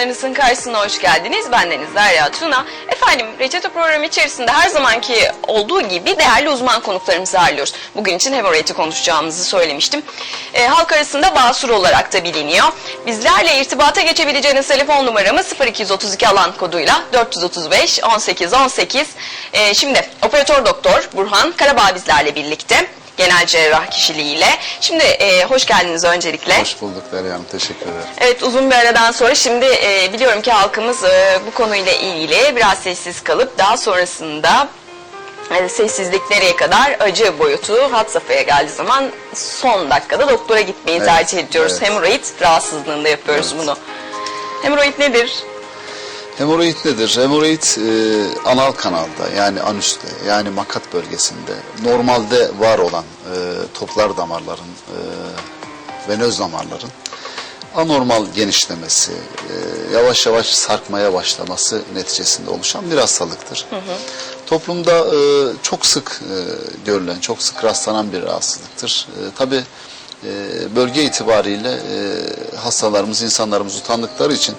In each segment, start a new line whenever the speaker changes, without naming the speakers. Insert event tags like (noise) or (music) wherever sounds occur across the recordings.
Ekranlarınızın karşısına hoş geldiniz. Ben Deniz Derya Tuna. Efendim reçete programı içerisinde her zamanki olduğu gibi değerli uzman konuklarımızı ağırlıyoruz. Bugün için hemoroidi konuşacağımızı söylemiştim. Ee, halk arasında basur olarak da biliniyor. Bizlerle irtibata geçebileceğiniz telefon numaramız 0232 alan koduyla 435 18 18. Ee, şimdi operatör doktor Burhan Karabağ bizlerle birlikte genel cerrah kişiliğiyle. Şimdi e, hoş geldiniz öncelikle.
Hoş bulduk Derya Hanım. Teşekkür ederim.
Evet uzun bir aradan sonra şimdi e, biliyorum ki halkımız e, bu konuyla ilgili biraz sessiz kalıp daha sonrasında e, sessizlik nereye kadar acı boyutu hat safhaya geldiği zaman son dakikada doktora gitmeyi
Evet,
tercih ediyoruz.
evet.
Hemoroid rahatsızlığında yapıyoruz
Evet.
bunu. Hemoroid nedir?
Hemoroid nedir? Hemoroid e, anal kanalda yani anüste yani makat bölgesinde normalde var olan e, toplar damarların e, venöz damarların anormal genişlemesi, e, yavaş yavaş sarkmaya başlaması neticesinde oluşan bir hastalıktır. Toplumda e, çok sık e, görülen, çok sık rastlanan bir rahatsızlıktır. E, Tabi bölge itibariyle e, hastalarımız, insanlarımız utandıkları için,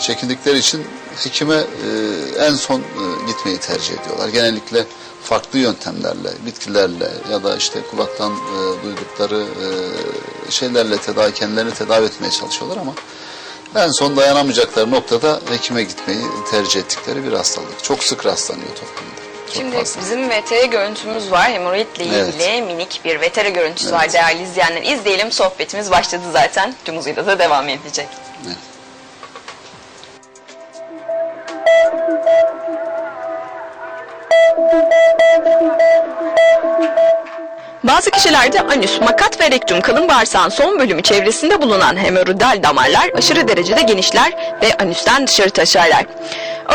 çekindikleri için hekime e, en son e, gitmeyi tercih ediyorlar. Genellikle farklı yöntemlerle, bitkilerle ya da işte kulaktan e, duydukları e, şeylerle tedavi, kendilerini tedavi etmeye çalışıyorlar ama en son dayanamayacakları noktada hekime gitmeyi tercih ettikleri bir hastalık. Çok sık rastlanıyor toplumda. Çok
Şimdi
fazla.
bizim VTR görüntümüz var. Hemoroidle
Evet.
ilgili minik bir VTR görüntüsü
Evet.
var değerli izleyenler. İzleyelim sohbetimiz başladı zaten. Tüm da devam edecek.
Evet.
Bazı kişilerde anüs, makat ve rektum kalın bağırsağın son bölümü çevresinde bulunan hemoroidal damarlar aşırı derecede genişler ve anüsten dışarı taşarlar.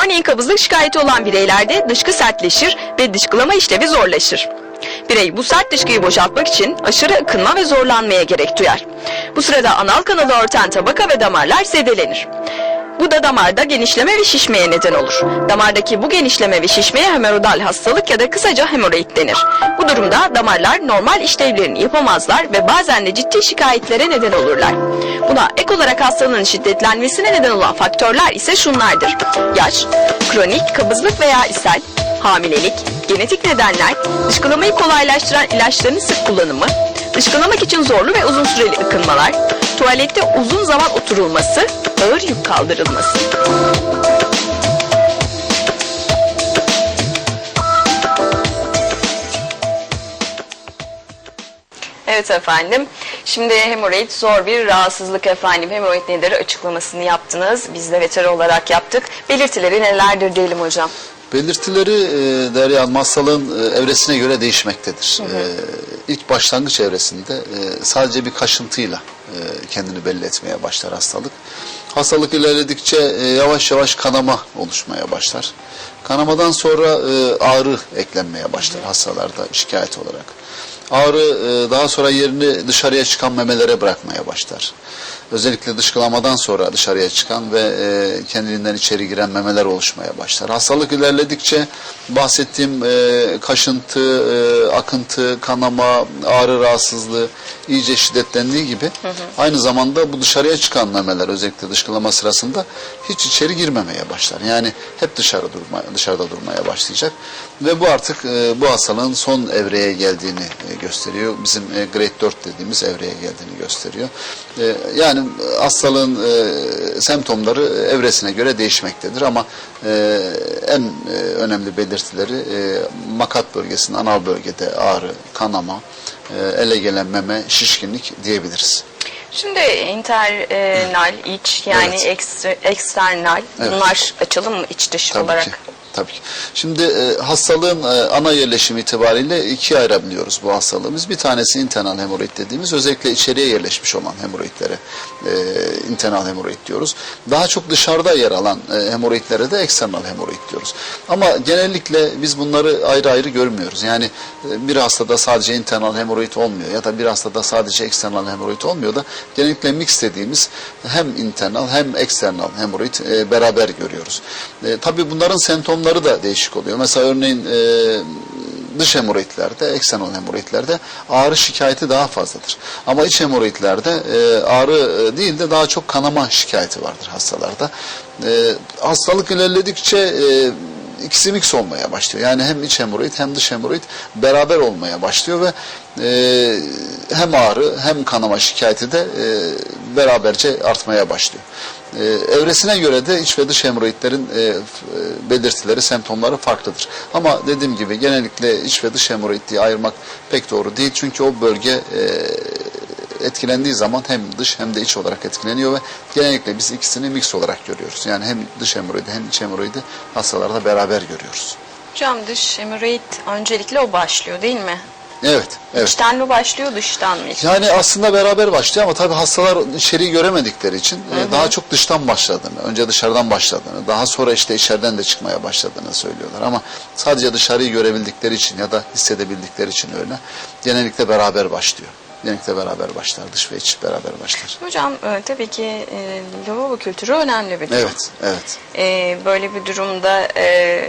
Örneğin kabızlık şikayeti olan bireylerde dışkı sertleşir ve dışkılama işlevi zorlaşır. Birey bu sert dışkıyı boşaltmak için aşırı ıkınma ve zorlanmaya gerek duyar. Bu sırada anal kanalı örten tabaka ve damarlar zedelenir. Bu da damarda genişleme ve şişmeye neden olur. Damardaki bu genişleme ve şişmeye hemoroidal hastalık ya da kısaca hemoroid denir. Bu durumda damarlar normal işlevlerini yapamazlar ve bazen de ciddi şikayetlere neden olurlar. Buna ek olarak hastalığın şiddetlenmesine neden olan faktörler ise şunlardır. Yaş, kronik kabızlık veya ishal, hamilelik, genetik nedenler, dışkılamayı kolaylaştıran ilaçların sık kullanımı, dışkılamak için zorlu ve uzun süreli ıkınmalar, tuvalette uzun zaman oturulması, ağır yük kaldırılması. Evet efendim. Şimdi hemoroid zor bir rahatsızlık efendim. Hemoroid nedir açıklamasını yaptınız. Biz de veter olarak yaptık. Belirtileri nelerdir diyelim hocam.
Belirtileri e, Derya Hanım, hastalığın e, evresine göre değişmektedir. E, ilk başlangıç evresinde e, sadece bir kaşıntıyla kendini belli etmeye başlar hastalık. Hastalık ilerledikçe e, yavaş yavaş kanama oluşmaya başlar. Kanamadan sonra e, ağrı eklenmeye başlar hastalarda şikayet olarak. Ağrı e, daha sonra yerini dışarıya çıkan memelere bırakmaya başlar. Özellikle dışkılamadan sonra dışarıya çıkan ve e, kendiliğinden içeri giren memeler oluşmaya başlar. Hastalık ilerledikçe bahsettiğim e, kaşıntı, akıntı, kanama, ağrı rahatsızlığı iyice şiddetlendiği gibi aynı zamanda bu dışarıya çıkan memeler özellikle dışkılama sırasında hiç içeri girmemeye başlar. Yani hep dışarı durma, dışarıda durmaya başlayacak ve bu artık e, bu hastalığın son evreye geldiğini e, gösteriyor. Bizim e, grade 4 dediğimiz evreye geldiğini gösteriyor. E, yani e, hastalığın e, semptomları evresine göre değişmektedir ama e, en e, önemli belirtileri e, makat bölgesinde, anal bölgede ağrı, kanama, e, ele gelen meme, şişkinlik diyebiliriz.
Şimdi internal, iç yani
Evet.
eksternal
Evet.
bunlar açalım mı iç dış
Tabii
olarak?
ki. Tabii ki. Şimdi e, hastalığın e, ana yerleşimi itibariyle ikiye ayırabiliyoruz bu hastalığımız. Bir tanesi internal hemoroid dediğimiz özellikle içeriye yerleşmiş olan hemoroidlere e, internal hemoroid diyoruz. Daha çok dışarıda yer alan e, hemoroidlere de eksternal hemoroid diyoruz. Ama genellikle biz bunları ayrı ayrı görmüyoruz. Yani e, bir hastada sadece internal hemoroid olmuyor ya da bir hastada sadece eksternal hemoroid olmuyor da genellikle mix dediğimiz hem internal hem eksternal hemoroid e, beraber görüyoruz. E, tabii bunların semptomları da değişik oluyor. Mesela örneğin e, dış hemoroidlerde, eksenol hemoroidlerde ağrı şikayeti daha fazladır. Ama iç hemoroidlerde e, ağrı e, değil de daha çok kanama şikayeti vardır hastalarda. E, hastalık ilerledikçe e, ikisi mix olmaya başlıyor. Yani hem iç hemoroid hem dış hemoroid beraber olmaya başlıyor ve e, hem ağrı hem kanama şikayeti de e, beraberce artmaya başlıyor. E, evresine göre de iç ve dış hemoroidlerin e, e, belirtileri, semptomları farklıdır. Ama dediğim gibi genellikle iç ve dış hemoroid diye ayırmak pek doğru değil. Çünkü o bölge e, etkilendiği zaman hem dış hem de iç olarak etkileniyor ve genellikle biz ikisini mix olarak görüyoruz. Yani hem dış hemoroidi hem iç hemoroidi hastalarda beraber görüyoruz.
Hocam dış hemoroid öncelikle o başlıyor değil mi?
Evet, evet.
İçten mi başlıyor dıştan mı?
Yani aslında beraber başlıyor ama tabii hastalar içeriği göremedikleri için e, daha çok dıştan başladığını, önce dışarıdan başladığını, daha sonra işte içeriden de çıkmaya başladığını söylüyorlar. Ama sadece dışarıyı görebildikleri için ya da hissedebildikleri için öyle. Genellikle beraber başlıyor. Genellikle beraber başlar. Dış ve iç beraber başlar.
Hocam e, tabii ki e, lavabo kültürü önemli bir durum.
Evet, evet.
E, böyle bir durumda e,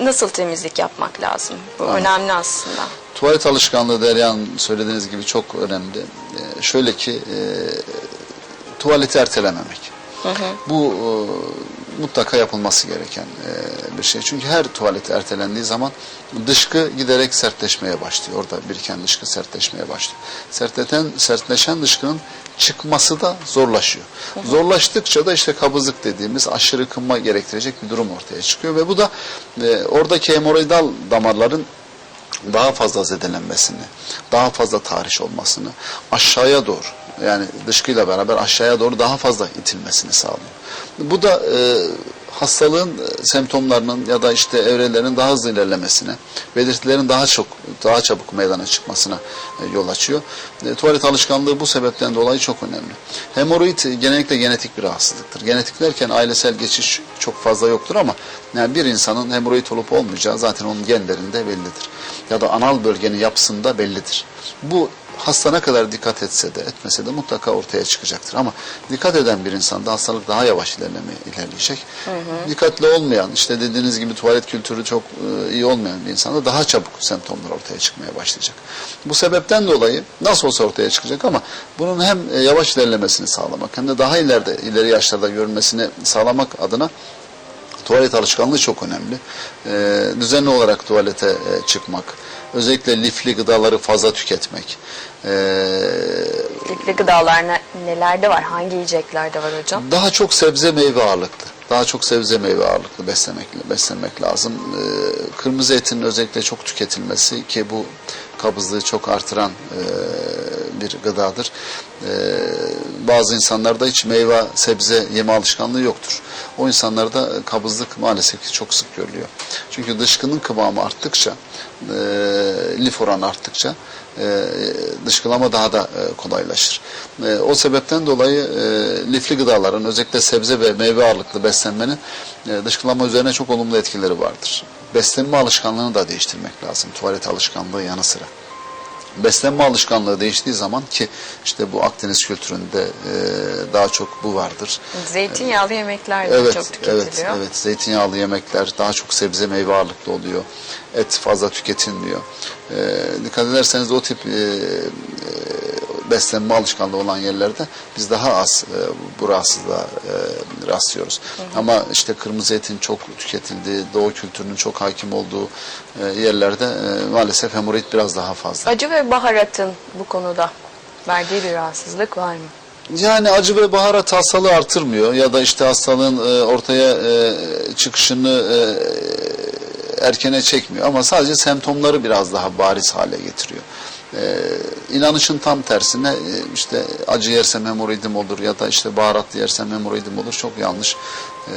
nasıl temizlik yapmak lazım? Bu önemli aslında.
Tuvalet alışkanlığı Deryan söylediğiniz gibi çok önemli. Ee, şöyle ki e, tuvaleti ertelememek. Bu e, mutlaka yapılması gereken e, bir şey. Çünkü her tuvalet ertelendiği zaman dışkı giderek sertleşmeye başlıyor. Orada biriken dışkı sertleşmeye başlıyor. Sertleten, sertleşen dışkının çıkması da zorlaşıyor. Zorlaştıkça da işte kabızlık dediğimiz aşırı kınma gerektirecek bir durum ortaya çıkıyor ve bu da e, oradaki hemoroidal damarların daha fazla zedelenmesini, daha fazla tahriş olmasını, aşağıya doğru yani dışkıyla beraber aşağıya doğru daha fazla itilmesini sağlıyor. Bu da e, hastalığın e, semptomlarının ya da işte evrelerin daha hızlı ilerlemesine, belirtilerin daha çok daha çabuk meydana çıkmasına e, yol açıyor. E, tuvalet alışkanlığı bu sebepten dolayı çok önemli. Hemoroid genellikle genetik bir rahatsızlıktır. Genetik derken ailesel geçiş çok fazla yoktur ama yani bir insanın hemoroid olup olmayacağı zaten onun genlerinde bellidir. Ya da anal bölgenin yapısında bellidir. Bu hasta ne kadar dikkat etse de etmese de mutlaka ortaya çıkacaktır. Ama dikkat eden bir insanda hastalık daha yavaş ilerlemeye ilerleyecek. Dikkatli olmayan, işte dediğiniz gibi tuvalet kültürü çok e, iyi olmayan bir insanda daha çabuk semptomlar ortaya çıkmaya başlayacak. Bu sebepten dolayı nasıl olsa ortaya çıkacak ama bunun hem e, yavaş ilerlemesini sağlamak hem de daha ileride ileri yaşlarda görülmesini sağlamak adına tuvalet alışkanlığı çok önemli. Ee, düzenli olarak tuvalete e, çıkmak, özellikle lifli gıdaları fazla tüketmek, ee,
Lifli gıdalar ne- nelerde var? Hangi yiyeceklerde var hocam?
daha çok sebze meyve ağırlıklı. Daha çok sebze meyve ağırlıklı beslemek, beslemek lazım. Ee, kırmızı etin özellikle çok tüketilmesi ki bu kabızlığı çok artıran e, bir gıdadır. Ee, bazı insanlarda hiç meyve, sebze yeme alışkanlığı yoktur. O insanlarda kabızlık maalesef ki çok sık görülüyor. Çünkü dışkının kıvamı arttıkça, e, lif oranı arttıkça e, dışkılama daha da e, kolaylaşır. E, o sebepten dolayı e, lifli gıdaların özellikle sebze ve meyve ağırlıklı beslenmenin e, dışkılama üzerine çok olumlu etkileri vardır. Beslenme alışkanlığını da değiştirmek lazım. Tuvalet alışkanlığı yanı sıra. Beslenme alışkanlığı değiştiği zaman ki işte bu Akdeniz kültüründe e, daha çok bu vardır.
Zeytinyağlı yemekler de
Evet,
çok tüketiliyor.
evet, evet. Zeytinyağlı yemekler daha çok sebze meyve ağırlıklı oluyor. Et fazla tüketilmiyor. Ee, dikkat ederseniz o tip e, e, beslenme alışkanlığı olan yerlerde biz daha az e, bu rahatsızlığa e, rastlıyoruz. Ama işte kırmızı etin çok tüketildiği, doğu kültürünün çok hakim olduğu e, yerlerde e, maalesef hemoroid biraz daha fazla.
Acı ve baharatın bu konuda verdiği bir rahatsızlık var mı?
Yani acı ve baharat hastalığı artırmıyor ya da işte hastalığın e, ortaya e, çıkışını e, erkene çekmiyor ama sadece semptomları biraz daha bariz hale getiriyor. E, inanışın tam tersine e, işte acı yersem hemoroidim olur ya da işte baharatlı yersem hemoroidim olur çok yanlış. E,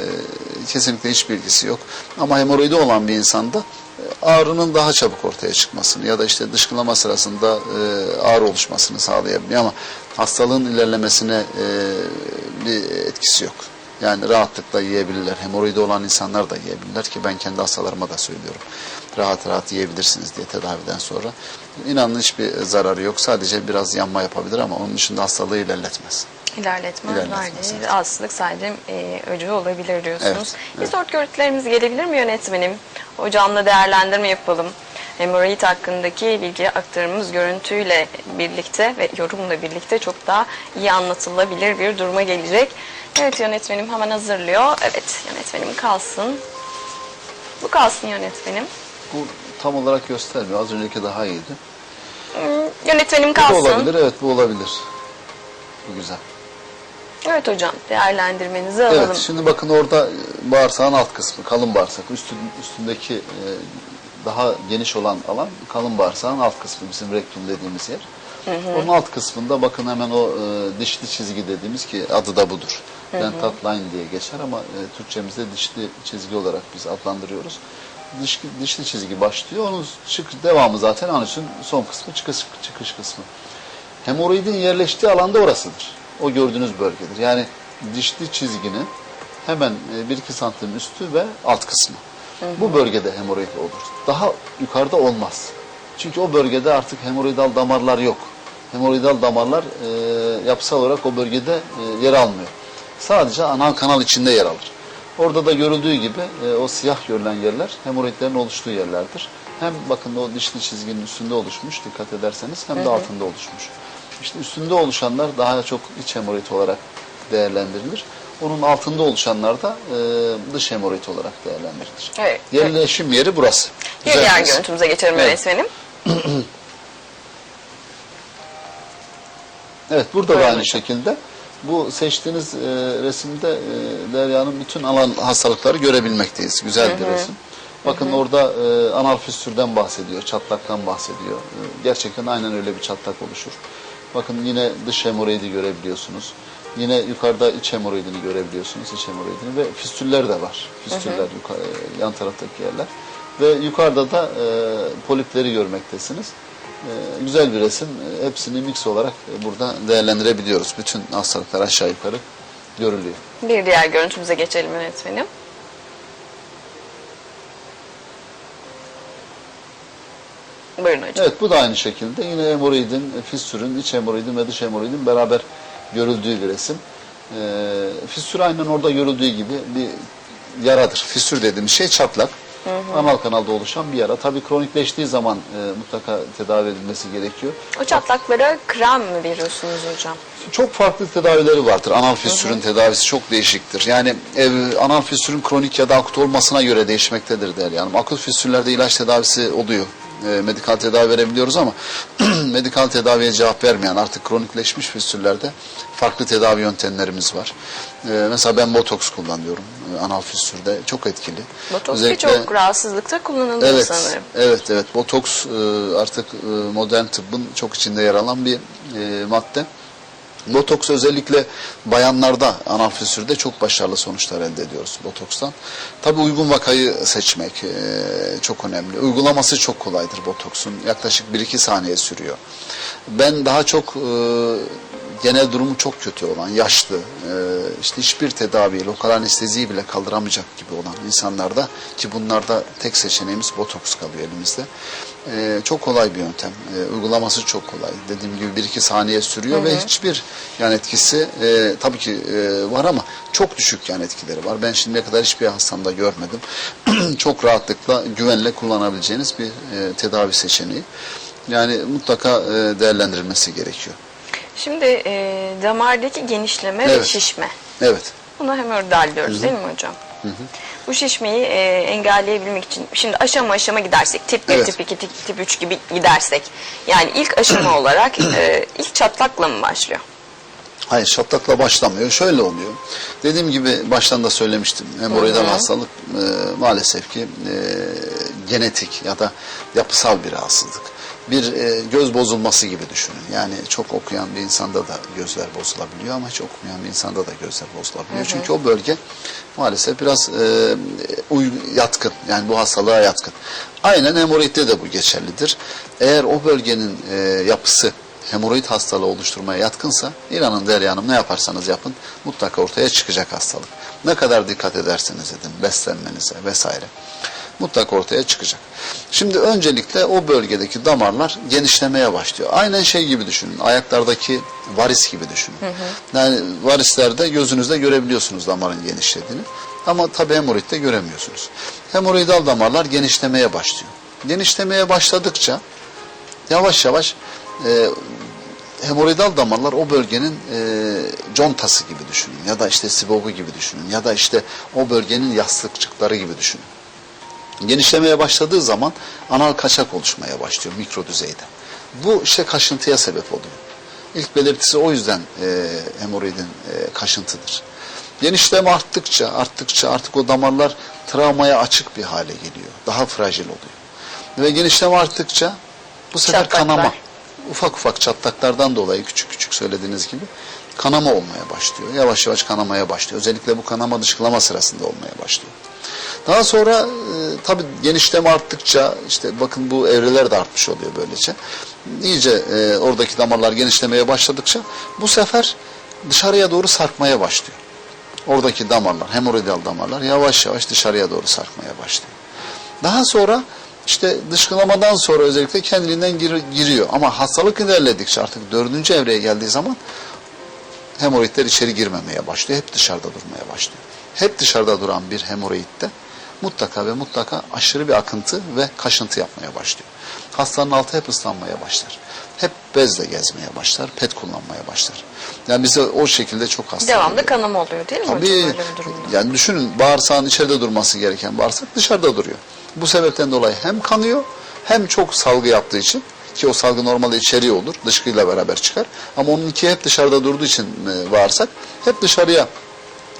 kesinlikle hiç bilgisi yok. Ama hemoroidi olan bir insanda e, ağrının daha çabuk ortaya çıkmasını ya da işte dışkılama sırasında e, ağrı oluşmasını sağlayabiliyor ama hastalığın ilerlemesine e, bir etkisi yok. Yani rahatlıkla yiyebilirler. Hemoroidi olan insanlar da yiyebilirler ki ben kendi hastalarıma da söylüyorum. Rahat rahat yiyebilirsiniz diye tedaviden sonra. İnanın hiçbir zararı yok. Sadece biraz yanma yapabilir ama onun dışında hastalığı ilerletmez.
İlerletmez
İlerletmez, evet.
Rahatsızlık sadece e, öcü olabilir diyorsunuz.
Evet, evet.
Bizort görüntülerimiz gelebilir mi yönetmenim? Hocamla değerlendirme yapalım. Hemoroid hakkındaki bilgi aktarımımız görüntüyle birlikte ve yorumla birlikte çok daha iyi anlatılabilir bir duruma gelecek. Evet yönetmenim hemen hazırlıyor. Evet yönetmenim kalsın. Bu kalsın yönetmenim.
Bu tam olarak göstermiyor. Az önceki daha iyiydi.
Hmm, Yönetmenim
Bu
kalsın.
olabilir. Evet bu olabilir. Bu güzel.
Evet hocam değerlendirmenizi alalım.
Evet şimdi bakın orada e, bağırsağın alt kısmı kalın bağırsak. Üstün, üstündeki e, daha geniş olan alan kalın bağırsağın alt kısmı bizim rektum dediğimiz yer. Onun alt kısmında bakın hemen o e, dişli çizgi dediğimiz ki adı da budur. Dentat line diye geçer ama e, Türkçemizde dişli çizgi olarak biz adlandırıyoruz. Diş, dişli çizgi başlıyor. Onun çık, devamı zaten anüsün son kısmı çıkış, çıkış kısmı. Hemoroidin yerleştiği alanda orasıdır. O gördüğünüz bölgedir. Yani dişli çizginin hemen 1-2 santim üstü ve alt kısmı. Bu bölgede hemoroid olur. Daha yukarıda olmaz. Çünkü o bölgede artık hemoroidal damarlar yok. Hemoroidal damarlar e, yapısal olarak o bölgede e, yer almıyor. Sadece anal kanal içinde yer alır. Orada da görüldüğü gibi e, o siyah görülen yerler hemoroidlerin oluştuğu yerlerdir. Hem bakın o dişli çizginin üstünde oluşmuş dikkat ederseniz hem de altında oluşmuş. İşte üstünde oluşanlar daha çok iç hemoroid olarak değerlendirilir. Onun altında oluşanlar da e, dış hemoroid olarak değerlendirilir.
Evet.
Yerleşim yeri burası. Güzel
diğer görüntümüze geçelim
Evet.
yönetmenim. (clears throat)
Evet burada
Buyurun
da aynı
hocam.
şekilde. Bu seçtiğiniz e, resimde e, Derya'nın bütün alan hastalıkları görebilmekteyiz. Güzel bir resim. Bakın orada e, anal füstürden bahsediyor, çatlaktan bahsediyor. E, gerçekten aynen öyle bir çatlak oluşur. Bakın yine dış hemoroidi görebiliyorsunuz. Yine yukarıda iç hemoroidini görebiliyorsunuz, iç hemoroidini ve füstüller de var. Füstüller yukarı, e, yan taraftaki yerler. Ve yukarıda da e, polipleri görmektesiniz. Ee, güzel bir resim. Ee, Hepsini mix olarak e, burada değerlendirebiliyoruz. Bütün hastalıklar aşağı yukarı görülüyor.
Bir diğer görüntümüze geçelim yönetmenim. Buyurun hocam.
Evet bu da aynı şekilde yine hemoroidin, fistürün, iç hemoroidin ve dış hemoroidin beraber görüldüğü bir resim. Ee, fistür aynen orada görüldüğü gibi bir yaradır. Fistür dediğimiz şey çatlak. Anal kanalda oluşan bir yara. Tabii kronikleştiği zaman e, mutlaka tedavi edilmesi gerekiyor.
O çatlaklara krem mi veriyorsunuz hocam?
Çok farklı tedavileri vardır. Anal fistürün tedavisi çok değişiktir. Yani ev, anal fistürün kronik ya da akut olmasına göre değişmektedir der. Yani akut fistürlerde ilaç tedavisi oluyor. E, medikal tedavi verebiliyoruz ama (clears throat) medikal tedaviye cevap vermeyen artık kronikleşmiş fistürlerde farklı tedavi yöntemlerimiz var. E, mesela ben botoks kullanıyorum e, anal fistürde. Çok etkili.
Botoks
Özellikle-
birçok rahatsızlıkta kullanılıyor
Evet,
sanırım.
evet, evet. Botoks e, artık e, modern tıbbın çok içinde yer alan bir e, madde. Botoks özellikle bayanlarda anal fistürde çok başarılı sonuçlar elde ediyoruz botokstan. Tabii uygun vakayı seçmek e, çok önemli. Uygulaması çok kolaydır botoksun. Yaklaşık 1-2 saniye sürüyor. Ben daha çok e, genel durumu çok kötü olan, yaşlı, e, işte hiçbir tedavi, lokal anesteziyi bile kaldıramayacak gibi olan insanlarda ki bunlarda tek seçeneğimiz botoks kalıyor elimizde. E, çok kolay bir yöntem. E, uygulaması çok kolay. Dediğim gibi 1-2 saniye sürüyor ve hiçbir yan etkisi e, tabii ki e, var ama çok düşük yan etkileri var. Ben şimdiye kadar hiçbir hastamda görmedim. (clears throat) çok rahatlıkla, güvenle kullanabileceğiniz bir e, tedavi seçeneği. Yani mutlaka e, değerlendirilmesi gerekiyor.
Şimdi e, damardaki genişleme ve
Evet.
şişme.
Evet.
Buna hemoroidal diyoruz değil mi hocam? Bu şişmeyi e, engelleyebilmek için şimdi aşama aşama gidersek tip 1,
Evet.
tip 2, tip, tip 3 gibi gidersek yani ilk aşama (clears throat) olarak e, ilk çatlakla mı başlıyor?
Hayır çatlakla başlamıyor. Şöyle oluyor. Dediğim gibi baştan da söylemiştim. Hemoroidal hastalık e, maalesef ki e, genetik ya da yapısal bir rahatsızlık. Bir e, göz bozulması gibi düşünün. Yani çok okuyan bir insanda da gözler bozulabiliyor ama hiç okumayan bir insanda da gözler bozulabiliyor. Çünkü o bölge maalesef biraz e, uy- yatkın. Yani bu hastalığa yatkın. Aynen hemoroidde de bu geçerlidir. Eğer o bölgenin e, yapısı hemoroid hastalığı oluşturmaya yatkınsa inanın Derya Hanım ne yaparsanız yapın mutlaka ortaya çıkacak hastalık. Ne kadar dikkat ederseniz edin beslenmenize vesaire. Mutlaka ortaya çıkacak. Şimdi öncelikle o bölgedeki damarlar genişlemeye başlıyor. Aynen şey gibi düşünün. Ayaklardaki varis gibi düşünün. Yani varislerde gözünüzde görebiliyorsunuz damarın genişlediğini. Ama tabi hemoroidde göremiyorsunuz. Hemoroidal damarlar genişlemeye başlıyor. Genişlemeye başladıkça yavaş yavaş e, hemoroidal damarlar o bölgenin e, contası gibi düşünün ya da işte sibogu gibi düşünün ya da işte o bölgenin yastıkçıkları gibi düşünün. Genişlemeye başladığı zaman anal kaçak oluşmaya başlıyor mikro düzeyde. Bu işte kaşıntıya sebep oluyor. İlk belirtisi o yüzden e, hemoroidin e, kaşıntıdır. Genişleme arttıkça arttıkça artık o damarlar travmaya açık bir hale geliyor. Daha fragil oluyor. Ve genişleme arttıkça bu sefer
Çatlaklar.
kanama ufak ufak çatlaklardan dolayı küçük küçük söylediğiniz gibi kanama olmaya başlıyor. Yavaş yavaş kanamaya başlıyor. Özellikle bu kanama dışkılama sırasında olmaya başlıyor. Daha sonra e, tabi genişleme arttıkça işte bakın bu evreler de artmış oluyor böylece. İyice e, oradaki damarlar genişlemeye başladıkça bu sefer dışarıya doğru sarkmaya başlıyor. Oradaki damarlar, hemoroidal damarlar yavaş yavaş dışarıya doğru sarkmaya başlıyor. Daha sonra işte dışkılamadan sonra özellikle kendiliğinden gir- giriyor. Ama hastalık ilerledikçe artık dördüncü evreye geldiği zaman hemoroidler içeri girmemeye başlıyor. Hep dışarıda durmaya başlıyor. Hep dışarıda duran bir hemoroidde mutlaka ve mutlaka aşırı bir akıntı ve kaşıntı yapmaya başlıyor. Hastanın altı hep ıslanmaya başlar. Hep bezle gezmeye başlar, pet kullanmaya başlar. Yani bize o şekilde çok hasta
Devamlı
geliyor.
kanama oluyor değil mi hocam
Tabii
öyle bir durumda?
yani düşünün bağırsağın içeride durması gereken bağırsak dışarıda duruyor. Bu sebepten dolayı hem kanıyor hem çok salgı yaptığı için ki o salgı normalde içeriye olur dışkıyla beraber çıkar. Ama onunki hep dışarıda durduğu için e, bağırsak hep dışarıya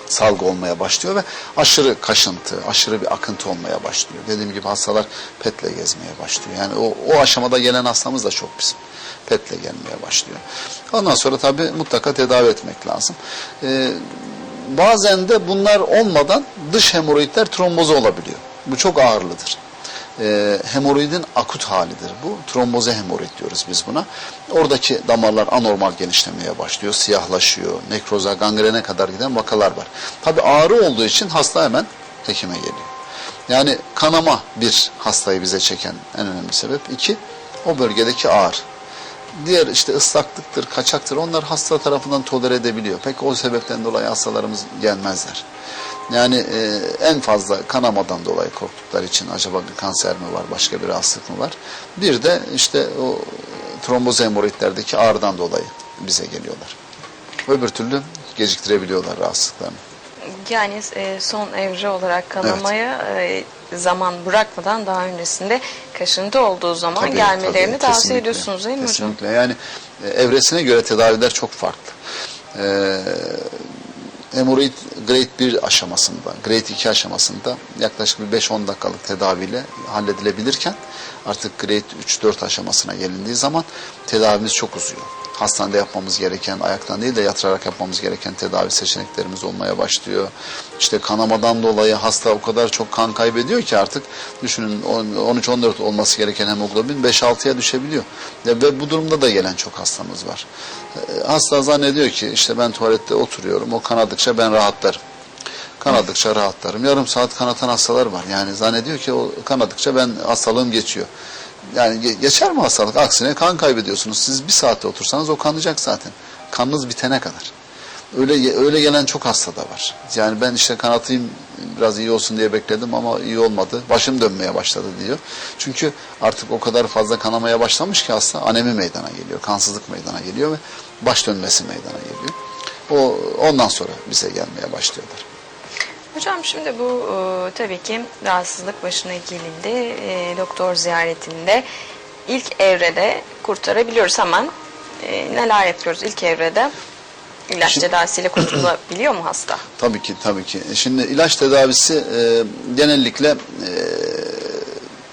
salgı olmaya başlıyor ve aşırı kaşıntı, aşırı bir akıntı olmaya başlıyor. Dediğim gibi hastalar petle gezmeye başlıyor. Yani o, o aşamada gelen hastamız da çok bizim. Petle gelmeye başlıyor. Ondan sonra tabii mutlaka tedavi etmek lazım. Ee, bazen de bunlar olmadan dış hemoroidler trombozu olabiliyor. Bu çok ağırlıdır. Ee, hemoroidin akut halidir bu. Tromboze hemoroid diyoruz biz buna. Oradaki damarlar anormal genişlemeye başlıyor, siyahlaşıyor, nekroza, gangrene kadar giden vakalar var. Tabi ağrı olduğu için hasta hemen hekime geliyor. Yani kanama bir hastayı bize çeken en önemli sebep. İki, o bölgedeki ağrı. Diğer işte ıslaklıktır, kaçaktır onlar hasta tarafından tolere edebiliyor. Pek o sebepten dolayı hastalarımız gelmezler. Yani e, en fazla kanamadan dolayı korktukları için acaba bir kanser mi var, başka bir rahatsızlık mı var? Bir de işte o tromboz hemoroidlerdeki ağrıdan dolayı bize geliyorlar. Öbür türlü geciktirebiliyorlar rahatsızlıklarını.
Yani e, son evre olarak kanamaya e, zaman bırakmadan daha öncesinde kaşıntı olduğu zaman
Tabii,
gelmelerini
tabii,
tavsiye ediyorsunuz değil mi hocam?
Kesinlikle. Yani e, evresine göre tedaviler çok farklı. Ee, hemoroid grade 1 aşamasında, grade 2 aşamasında yaklaşık bir 5-10 dakikalık tedaviyle halledilebilirken artık grade 3-4 aşamasına gelindiği zaman tedavimiz çok uzuyor. Hastanede yapmamız gereken, ayaktan değil de yatırarak yapmamız gereken tedavi seçeneklerimiz olmaya başlıyor. İşte kanamadan dolayı hasta o kadar çok kan kaybediyor ki artık düşünün 13-14 olması gereken hemoglobin 5-6'ya düşebiliyor. Ve bu durumda da gelen çok hastamız var. Ee, Hasta zannediyor ki işte ben tuvalette oturuyorum, o kanadıkça ben rahatlarım. Kanadıkça rahatlarım. Yarım saat kanatan hastalar var. Yani zannediyor ki o kanadıkça ben hastalığım geçiyor. Yani ge- geçer mi hastalık? Aksine kan kaybediyorsunuz. Siz bir saatte otursanız o kanayacak zaten. Kanınız bitene kadar. Öyle öyle gelen çok hasta da var. Yani ben işte kanatayım biraz iyi olsun diye bekledim ama iyi olmadı. Başım dönmeye başladı diyor. Çünkü artık o kadar fazla kanamaya başlamış ki hasta anemi meydana geliyor. Kansızlık meydana geliyor ve baş dönmesi meydana geliyor. O ondan sonra bize gelmeye başlıyorlar.
Hocam şimdi bu e, tabii ki rahatsızlık başına gelildi. E, doktor ziyaretinde ilk evrede kurtarabiliyoruz hemen. E, neler yapıyoruz ilk evrede? İlaç
Şimdi-
tedavisiyle kurtulabiliyor mu hasta? (clears throat)
Tabii ki tabii ki. Şimdi ilaç tedavisi e, genellikle e,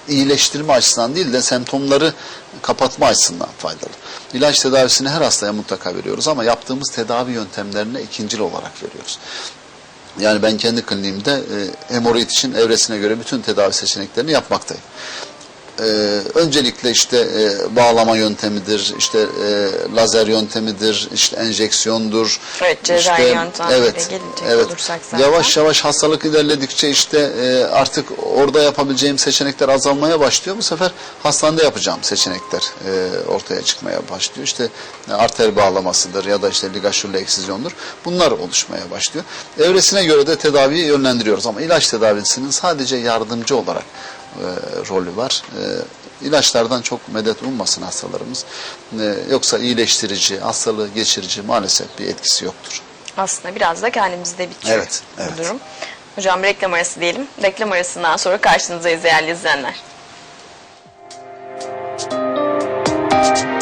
iyileştirme açısından değil de semptomları kapatma açısından faydalı. İlaç tedavisini her hastaya mutlaka veriyoruz ama yaptığımız tedavi yöntemlerine ikincil olarak veriyoruz. Yani ben kendi kliniğimde e, hemoroid için evresine göre bütün tedavi seçeneklerini yapmaktayım. E, öncelikle işte e, bağlama yöntemidir, işte e, lazer yöntemidir, işte enjeksiyondur.
Evet, cerrahi
işte,
yöntemlere
evet,
gelecek
evet.
olursak zaten.
Yavaş yavaş hastalık ilerledikçe işte e, artık orada yapabileceğim seçenekler azalmaya başlıyor. Bu sefer hastanede yapacağım seçenekler e, ortaya çıkmaya başlıyor. İşte e, arter bağlamasıdır ya da işte ligaşürlü eksizyondur. Bunlar oluşmaya başlıyor. Evresine göre de tedaviyi yönlendiriyoruz ama ilaç tedavisinin sadece yardımcı olarak e, rolü var. E, ilaçlardan çok medet ummasın hastalarımız. E, yoksa iyileştirici, hastalığı geçirici maalesef bir etkisi yoktur.
Aslında biraz da kendimizde bitiyor
evet, evet.
bu durum. Hocam reklam arası diyelim. Reklam arasından sonra karşınızdayız değerli izleyenler. Müzik